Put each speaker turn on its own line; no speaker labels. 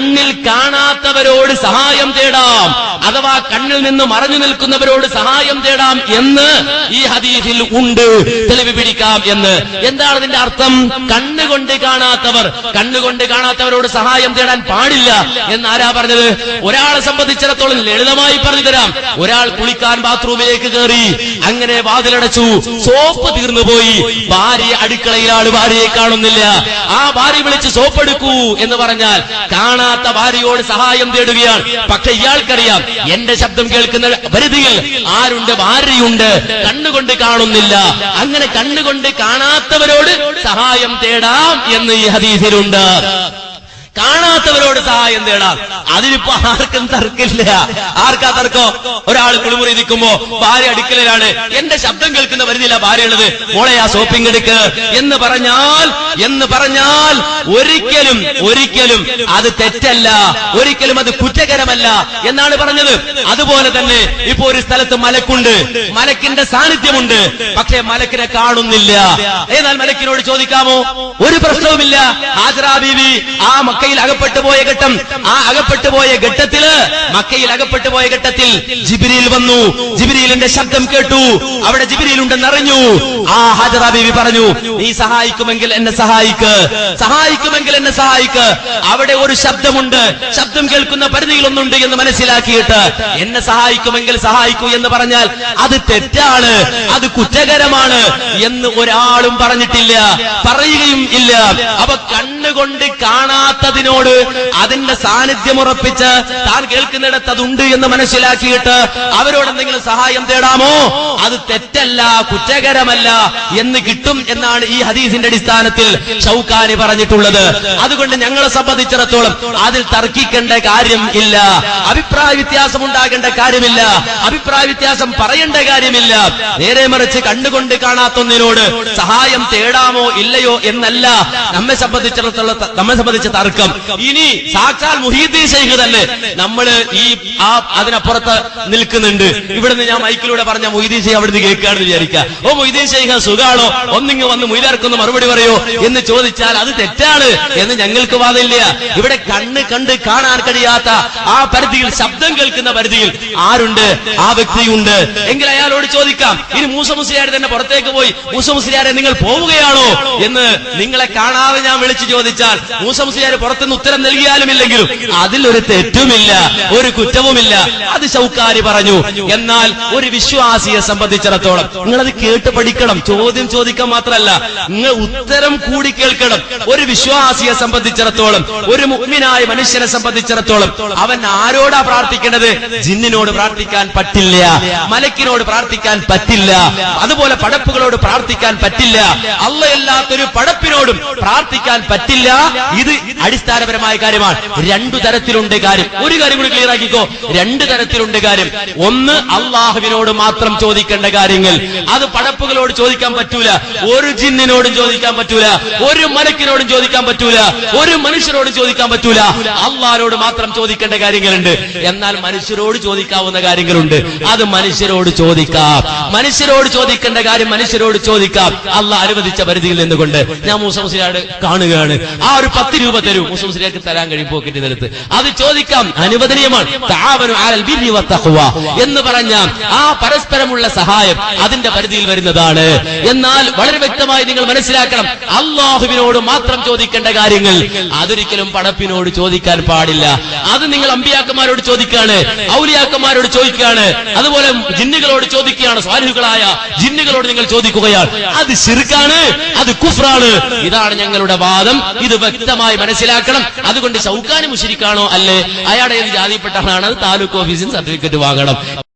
കണ്ണിൽ കാണാത്തവരോട് സഹായം തേടാം അഥവാ കണ്ണിൽ നിന്ന് മറഞ്ഞു നിൽക്കുന്നവരോട് സഹായം തേടാം എന്ന് ഈ ഹദീസിൽ ഉണ്ട്. തെളിവ് പിടിക്കാം എന്ന്. എന്താണ് അതിന്റെ അർത്ഥം? കണ്ണുകൊണ്ട് കാണാത്തവർ കണ്ണുകൊണ്ട് കാണാത്തവരോട് സഹായം തേടാൻ പാടില്ല എന്ന് ആരാ പറഞ്ഞത്? ഒരാളെ സംബന്ധിച്ചിടത്തോളം ലളിതമായി പറഞ്ഞു തരാം. ഒരാൾ കുളിക്കാൻ ബാത്റൂമിലേക്ക് കയറി അങ്ങനെ വാതിലടച്ചു. സോപ്പ് തീർന്നു പോയി. ഭാര്യ അടുക്കളയിലാണ് ഭാര്യയെ കാണുന്നില്ല. ആ ഭാര്യ വിളിച്ച് സോപ്പ് എടുക്കൂ എന്ന് പറഞ്ഞാൽ കാണാത്ത ഭാര്യയോട് സഹായം തേടുകയാണ്. പക്ഷെ ഇയാൾക്കറിയാം എന്റെ ശബ്ദം കേൾക്കുന്ന പരിധിയിൽ ആരുണ്ട് ഭാര്യയുണ്ട് കണ്ണുകൊണ്ട് കാണുന്നില്ല. അങ്ങനെ കണ്ണുകൊണ്ട് കാണാത്തവരോട് സഹായം തേടാം എന്ന് ഈ ഹദീസിലുണ്ട്. കാണാത്തവരോട് സഹായം തേടാം അതിനിപ്പോ ആർക്കും തർക്കില്ല. ആർക്കാ തർക്കോ? ഒരാൾ കുളിമുറി നിൽക്കുമ്പോ ഭാര്യ അടുക്കലാണ് എന്റെ ശബ്ദം കേൾക്കുന്ന വരുന്നില്ല ഭാര്യ ഉള്ളത് മോളെ ആ സോപ്പിംഗ് എടുക്ക്. എന്ന് പറഞ്ഞാൽ എന്ന് പറഞ്ഞാൽ ഒരിക്കലും ഒരിക്കലും അത് തെറ്റല്ല. ഒരിക്കലും അത് കുറ്റകരമല്ല എന്നാണ് പറഞ്ഞത്. അതുപോലെ തന്നെ ഇപ്പൊ ഒരു സ്ഥലത്ത് മലക്കുണ്ട്. മലക്കിന്റെ സാന്നിധ്യമുണ്ട്. പക്ഷേ മലക്കിനെ കാണുന്നില്ല. എന്നാൽ മലക്കിനോട് ചോദിക്കാമോ? ഒരു പ്രശ്നവുമില്ല. ഹാജറാ ബീവി ആ മക്കയിൽ അകപ്പെട്ടു പോയ ഘട്ടം. ആ അകപ്പെട്ടു പോയ ഘട്ടത്തിൽ മക്കയിൽ അകപ്പെട്ടു പോയ ഘട്ടത്തിൽ ജിബിരിയിൽ വന്നു. ജിബിരിയിലിന്റെ ശബ്ദം കേട്ടു. അവിടെ ജിബിരിയിൽ ഉണ്ടെന്ന് അറിഞ്ഞു. ആ ഹാജറ ബീവി പറഞ്ഞു നീ സഹായിക്കുമെങ്കിൽ എന്നെ സഹായിക്ക്. സഹായിക്കുമെങ്കിൽ എന്നെ സഹായിക്ക്. അവിടെ ഒരു ശബ്ദമുണ്ട്. ശബ്ദം കേൾക്കുന്ന പരിധിയിലൊന്നുണ്ട് എന്ന് മനസ്സിലാക്കിയിട്ട് എന്നെ സഹായിക്കുമെങ്കിൽ സഹായിക്കൂ എന്ന് പറഞ്ഞാൽ അത് തെറ്റാണ് അത് കുറ്റകരമാണ് എന്ന് ഒരാളും പറഞ്ഞിട്ടില്ല പറയുകയും ഇല്ല. അപ്പൊ കണ്ണുകൊണ്ട് കാണാത്തതിനോട് അതിന്റെ സാന്നിധ്യം ഉറപ്പിച്ച് താൻ കേൾക്കുന്നിടത്ത് അതുണ്ട് എന്ന് മനസ്സിലാക്കിയിട്ട് അവരോട് എന്തെങ്കിലും സഹായം തേടാമോ? അത് തെറ്റല്ല കുറ്റകരമല്ല എന്ന് കിട്ടും എന്നാണ് ഈ ഹദീസിന്റെ അടിസ്ഥാനത്തിൽ ഷൗക്കാനി പറഞ്ഞിട്ടുള്ളത്. അതുകൊണ്ട് ഞങ്ങളെ സംബന്ധിച്ചിടത്തോളം അതിൽ തർക്കിക്കേണ്ട കാര്യം ഇല്ല. അഭിപ്രായ വ്യത്യാസം ഉണ്ടാകേണ്ട കാര്യമില്ല. അഭിപ്രായ വ്യത്യാസം പറയേണ്ട കാര്യമില്ല. നേരെ മറിച്ച് കണ്ടുകൊണ്ട് കാണാത്തൊന്നിനോട് സഹായം തേടാമോ ഇല്ലയോ എന്നല്ല നമ്മെ സംബന്ധിച്ചിടത്തോളം നമ്മെ സംബന്ധിച്ച തർക്കം. ഇനി സാക്ഷാൽ മുഹീദ്ദീൻ ശൈഖ് തന്നെ നമ്മൾ ഈ ആ അതിനപ്പുറത്ത് നിൽക്കുന്നുണ്ട്. ഇവിടുന്ന് ഞാൻ മൈക്കിലൂടെ പറഞ്ഞ മൊയ്തീൻ ഷെയ്ഖ് അവിടുന്ന് കേൾക്കുകയാണെന്ന് വിചാരിക്കുക. ഓ മൊയ്തീൻ സൈഹ സുഖാണോ? ഒന്നിങ്ങ് വന്ന് മൊയ്താർക്കൊന്ന് മറുപടി പറയോ എന്ന് ചോദിച്ചാൽ അത് തെറ്റാണ് എന്ന് ഞങ്ങൾക്ക് വാദമില്ല ഇവിടെ കണ്ണ് കണ്ട് കാണാൻ കഴിയാത്ത ആ പരിധിയിൽ ശബ്ദം കേൾക്കുന്ന പരിധിയിൽ ആരുണ്ട്? ആ വ്യക്തിയുണ്ട്. എങ്കിൽ അയാളോട് ചോദിക്കാം ഇനി മൂസ മുസ്ലിയാർ തന്നെ പുറത്തേക്ക് പോയി. മൂസ മുസ്ലിയാരെ നിങ്ങൾ പോവുകയാണോ? എന്ന് നിങ്ങളെ കാണാതെ ഞാൻ വിളിച്ചു ചോദിച്ചാൽ മൂസ മുസ്ലിയാർ പുറത്തുനിന്ന് ഉത്തരം നൽകിയാലും ഇല്ലെങ്കിലും അതിലൊരു തെറ്റുമില്ല ഒരു കുറ്റവുമില്ല. അത് ശൗക്കാരി പറഞ്ഞു. എന്നാൽ ഒരു വിശ്വാസിയെ സംബന്ധിച്ചിടത്തോളം നിങ്ങളത് കേട്ട് പഠിക്കണം. ചോദ്യം ചോദിക്കാൻ മാത്രമല്ല നിങ്ങൾ ഉത്തരം കൂടി കേൾക്കണം. ഒരു വിശ്വാസിയെ സംബന്ധിച്ചിടത്തോളം ഒരു മുഗ്മിനായ മനുഷ്യനെ സംബന്ധിച്ചിടത്തോളം അവൻ ആരോടാ പ്രാർത്ഥിക്കേണ്ടത്? ജിന്നിനോട് പ്രാർത്ഥിക്കാൻ പറ്റില്ല മലക്കിനോട് പ്രാർത്ഥിക്കാൻ പറ്റില്ല അതുപോലെ പടപ്പുകളോട് പ്രാർത്ഥിക്കാൻ പറ്റില്ല. അല്ലയല്ലാത്തൊരു പടപ്പിനോടും പ്രാർത്ഥിക്കാൻ പറ്റില്ല. ഇത് അടിസ്ഥാനപരമായ കാര്യമാണ്. രണ്ടു തരത്തിലുണ്ട് കാര്യം. ഒരു കാര്യം കൂടി ക്ലിയർ ആക്കിക്കോ. രണ്ട് തരത്തിലുണ്ട് കാര്യം. ഒന്ന് അള്ളാഹുവിനോട് മാത്രം ചോദിക്കേണ്ട കാര്യങ്ങൾ. അത് പടപ്പുകളോട് ചോദിക്കാൻ പറ്റൂല. ഒരു ജിന്നിനോടും ചോദിക്കാൻ പറ്റൂല. ഒരു മലക്കിനോടും ചോദിക്കാൻ പറ്റൂല. ഒരു മനുഷ്യരോടും ചോദിക്കാൻ പറ്റൂല. അള്ളാഹിനോട് മാത്രം ചോദിക്കേണ്ട കാര്യങ്ങളുണ്ട്. എന്നാൽ മനുഷ്യരോട് ചോദിക്കാവുന്ന കാര്യങ്ങളുണ്ട്. അത് മനുഷ്യരോട് ചോദിക്കാം. മനുഷ്യരോട് ചോദിക്കേണ്ട കാര്യം മനുഷ്യരോട് ചോദിക്കാം. അള്ളാഹ് അനുവദിച്ച പരിധിയിൽ നിന്നുകൊണ്ട് ഞാൻ മൂസ മുസ്ലിയാട് കാണുകയാണ്. ആ ഒരു പത്ത് രൂപ തരൂ. മൂസ സ്ത്രീകൾക്ക് തരാൻ കഴിയും പോക്കറ്റിൽ നിരത്ത് അത് ചോദിക്കാം അനുവദനീയമാണ്. എന്ന് പറഞ്ഞ ആ പരസ്പരമുള്ള സഹായം അതിന്റെ പരിധിയിൽ വരുന്നതാണ്. എന്നാൽ വളരെ വ്യക്തമായി നിങ്ങൾ മനസ്സിലാക്കണം അള്ളാഹുവിനോട് മാത്രം ചോദിക്കേണ്ട കാര്യങ്ങൾ അതൊരിക്കലും പടപ്പിനോട് ചോദിക്കാൻ പാടില്ല. അത് നിങ്ങൾ അമ്പിയാക്കന്മാരോട് ചോദിക്കുകയാണ് ഔലിയാക്കന്മാരോട് ചോദിക്കുകയാണ് അതുപോലെ ജിന്നുകളോട് ചോദിക്കുകയാണ് സ്വാരുഹുകളായ ജിന്നുകളോട് നിങ്ങൾ ചോദിക്കുകയാണ്. അത് ശിർക്കാണ് അത് കുഫ്രാണ്. ഇതാണ് ഞങ്ങളുടെ വാദം. ഇത് വ്യക്തമായി മനസ്സിലാക്കണം അതുകൊണ്ട് ശൗക്കാന് മുഷിരിക്കാണോ അല്ലേ? അയാളെ ഏത് ജാതിപ്പെട്ട ആളാണ്. താലൂക്ക് ഓഫീസിൽ സർട്ടിഫിക്കറ്റ് വാങ്ങണം.